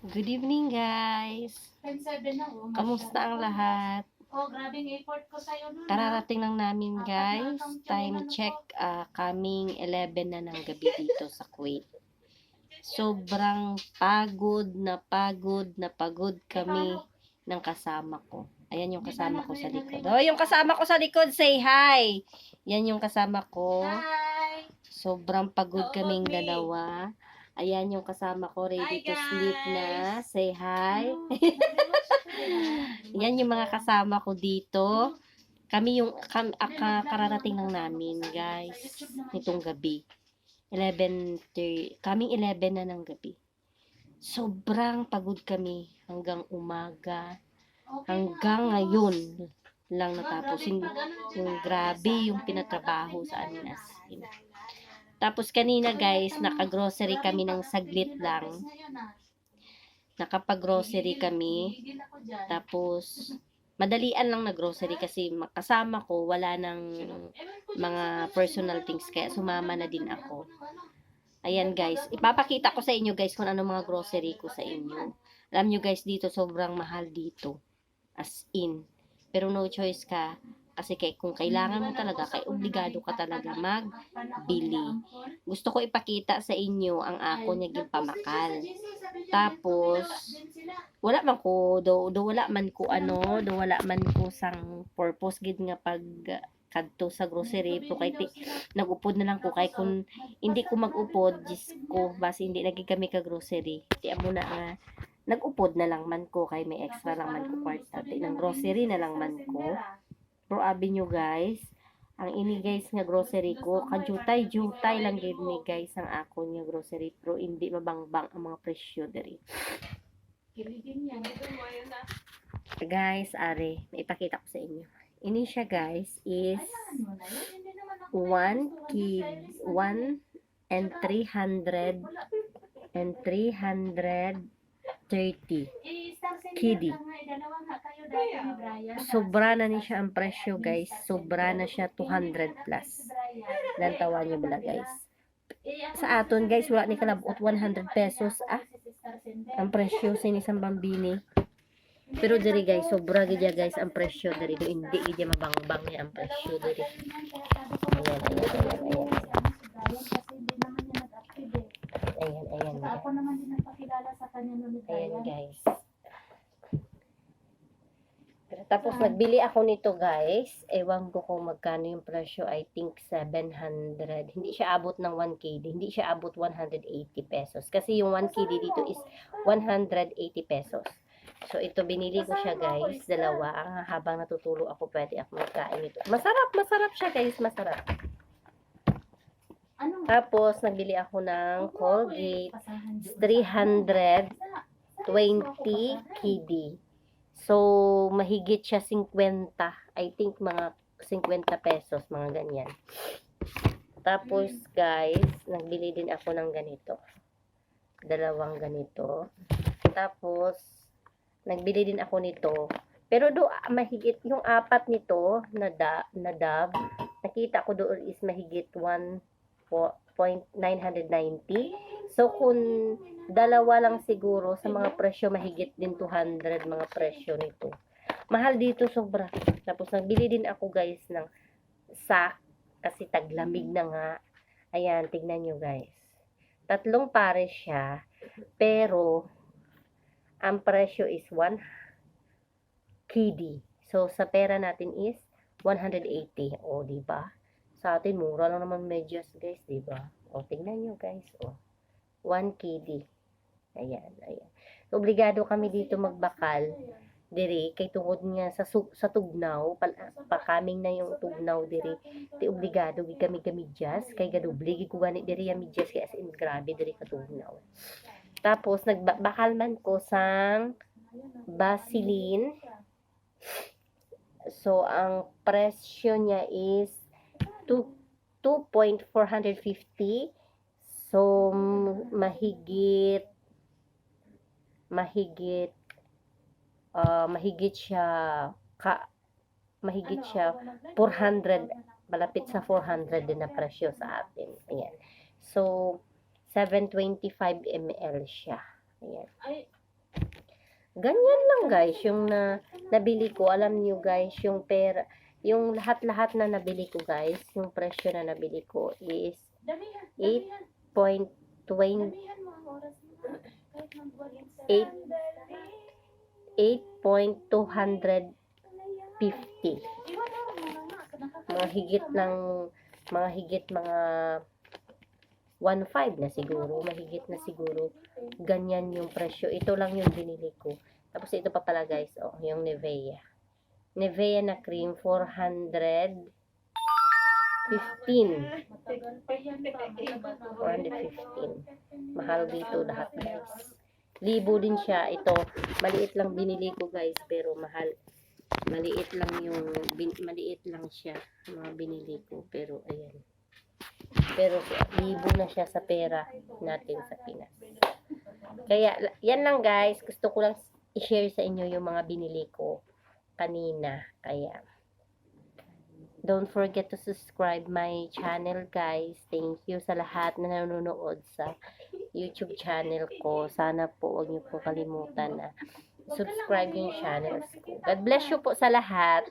Good evening, guys. 10-7 na, oh. Kamusta ang lahat? Oh, grabing effort ko sa'yo nun. ah. Kararating lang namin, guys. Time check, ah, kaming 11 na ng gabi dito sa Kuwait. Sobrang pagod na pagod na pagod kami ng kasama ko. Ayan yung kasama ko sa likod. Oh, yung kasama ko sa likod, say hi! Yan yung kasama ko. Hi! Sobrang pagod kaming dalawa. Ayan yung kasama ko, ready Hi, to sleep na. Say hi. Hi! Yan yung mga kasama ko dito. Kami yung kam, aka, kararating lang namin, guys, nitong gabi. 11:30, kaming 11 na ng gabi. Sobrang pagod kami hanggang umaga. Hanggang ngayon lang natapos. Yung, yung grabe yung pinatrabaho sa amin as in. Tapos kanina guys, naka-grocery kami ng saglit lang. Nakapag-grocery kami. Tapos, madalian lang na grocery kasi kasama ko, wala ng mga personal things. Kaya sumama na din ako. Ayan guys, ipapakita ko sa inyo guys kung ano mga grocery ko sa inyo. Alam nyo guys, dito sobrang mahal dito. As in. Pero no choice ka. Kasi kay, kung kailangan mo talaga, kay obligado ka talaga magbili. Gusto ko ipakita sa inyo ang ako naging pamakal. Tapos, wala man ko do, do wala man ko ano do wala man ko sang purpose gid nga pag kadto sa grocery pero kay ti, nagupod na lang ko. Kay kung hindi ko magupod jis ko base hindi lagi kami ka grocery ti amo na nga nagupod na lang man ko. Kay may extra lang man ko kwarta. Ti ng grocery na lang man ko pero abi nyo guys ang ini guys nga grocery ko kajutay jutay lang gid ni guys ang ako nga grocery pero hindi mabangbang ang mga presyo diri. Guys, are, ipakita ko sa inyo. Ini siya guys is Ayan mo na yun. Hindi naman ako 1 kid 1 and 300 and 330. I-star send Kiddy. Sobra na ni siya ang presyo guys. Sobra na siya 200 plus. Lan tawa niyo bala guys. Sa aton guys, wala ni kalabot 100 pesos ah. Ang presyo sa inisang bambini. Pero diri guys, sobra gid ya, guys ang presyo diri. Do hindi gid ya mabangbang niya ang presyo diri. Ayan, ayan, ayan, ayan. Ayan, ayan. Basta ako naman din nagpakilala sa kanya nun ni Ayan Brian. guys. Tapos nagbili ako nito guys. Ewan ko kung magkano yung presyo. I think 700. Hindi siya abot ng 1KD. Hindi siya abot 180 pesos. Kasi yung 1KD dito is 180 pesos. So ito binili ko siya guys. Dalawa. Ang habang natutulog ako pwede ako magkain ito. Masarap, masarap siya guys. Masarap. Anong Tapos nagbili ako ng Colgate. pasahan doon? 320 KD. So, mahigit siya 50. I think mga 50 pesos, mga ganyan. Tapos, guys, nagbili din ako ng ganito. Dalawang ganito. Tapos, nagbili din ako nito. Pero do ah, mahigit yung apat nito na da, na dab, nakita ko doon is mahigit 1.990. So, kung dalawa lang siguro sa mga presyo, mahigit din 200 mga presyo nito. Mahal dito sobra. Tapos, nagbili din ako guys ng sack kasi taglamig na nga. Ayan, tignan nyo guys. Tatlong pares siya. Pero, ang presyo is 1 KD. So, sa pera natin is 180. O, di ba? Sa atin, mura lang naman medyas, guys, di ba? O, tingnan nyo, guys. O, 1 KD. Ayan, ayan. Obligado kami dito magbakal. Diri, kay tungod nga sa sa tugnaw, pal, pakaming na yung tugnaw diri. Ti obligado gi kami gamidyas, kay gadubli gi ko gani diri ya midyas kay as in grabe diri ka tugnaw. Tapos nagbakal man ko sang Vaseline. So, ang presyo niya is 2 2.450. So, mahigit mahigit uh, mahigit siya ka mahigit siya 400 malapit sa 400 din na presyo sa atin. Ayan. So 725 ml siya. Ayan. Ganyan lang guys yung na nabili ko. Alam niyo guys yung pera yung lahat-lahat na nabili ko guys, yung presyo na nabili ko is 8.20 8.250 Iwan mo muna nga. Nakaka- mga higit ng mga higit mga 1.5 na siguro mahigit na siguro ganyan yung presyo ito lang yung binili ko tapos ito pa pala guys oh yung Nivea Nivea na cream 415 Matagal pa yan ba? Matagal na. 415 mahal dito lahat guys libo din siya. Ito maliit lang binili ko guys pero mahal. Maliit lang yung bin, maliit lang siya mga binili ko pero ayan. Pero libo na siya sa pera natin sa Pinas. Kaya yan lang guys. Gusto ko lang i-share sa inyo yung mga binili ko kanina. Kaya don't forget to subscribe my channel guys. Thank you sa lahat na nanonood sa YouTube channel ko. Sana po huwag niyo po kalimutan na subscribe yung channels ko. God bless you po sa lahat